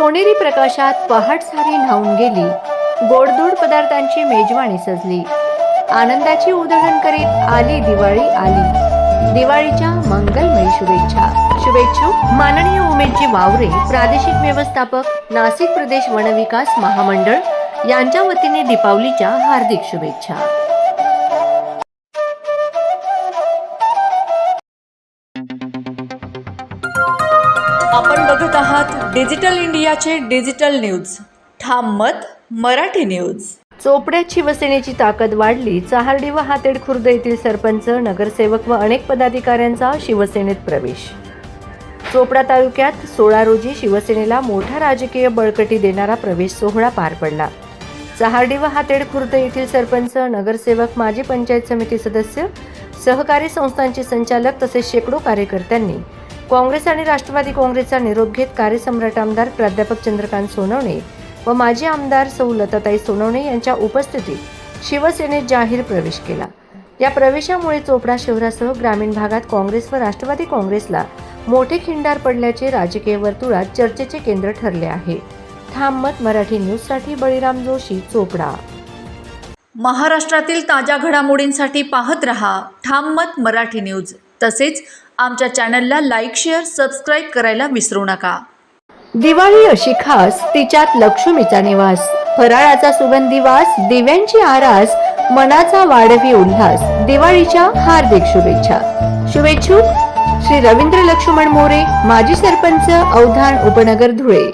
सोनेरी प्रकाशात पहाट सारी न्हावून गेली. गोडधोड पदार्थांची मेजवानी सजली. आनंदाची उधळण करीत आली दिवाळी आली. दिवाळीच्या मंगलमय शुभेच्छा. शुभेच्छू माननीय उमेदजी वावरे प्रादेशिक व्यवस्थापक नाशिक प्रदेश वनविकास महामंडळ यांच्या वतीने दीपावलीच्या हार्दिक शुभेच्छा. आपण बघत आहात डिजिटल इंडियाचे डिजिटल न्यूज. ठाम मत मराठी न्यूज. चोपड्यात शिवसेनेची ताकद वाढली. चहार्डी व हातेड खुर्द येथील सरपंच नगरसेवक व अनेक पदाधिकाऱ्यांचा शिवसेनेत प्रवेश. चोपडा तालुक्यात सोळा रोजी शिवसेनेला मोठा राजकीय बळकटी देणारा प्रवेश सोहळा पार पडला. चहार्डी व हातेड खुर्द येथील सरपंच नगरसेवक माजी पंचायत समिती सदस्य सहकारी संस्थांचे संचालक तसेच शेकडो कार्यकर्त्यांनी काँग्रेस आणि राष्ट्रवादी काँग्रेसचा निरोप घेत कार्यसम्राट आमदार प्राध्यापक चंद्रकांत सोनवणे व माजी आमदार सौ लताताई सोनवणे यांच्या उपस्थितीत शिवसेनेत जाहीर प्रवेश केला. या प्रवेशामुळे चोपडा शहरासह ग्रामीण भागात काँग्रेस व राष्ट्रवादी काँग्रेसला मोठे खिंडार पडल्याचे राजकीय वर्तुळात चर्चेचे केंद्र ठरले आहे. ठाम मत मराठी न्यूजसाठी बळीराम जोशी चोपडा. महाराष्ट्रातील ताज्या घडामोडींसाठी पाहत रहा. ठाम मत मराठी न्यूज तसेच आमच्या चॅनलला लाईक शेअर सबस्क्राईब करायला विसरू नका. दिवाळी अशी खास तिच्यात लक्ष्मीचा निवास. फराळाचा सुगंधी वास दिव्यांची आरास मनाचा वाढवी उल्हास. दिवाळीच्या हार्दिक शुभेच्छा. शुभेच्छुक श्री रवींद्र लक्ष्मण मोरे माजी सरपंच अवधान उपनगर धुळे.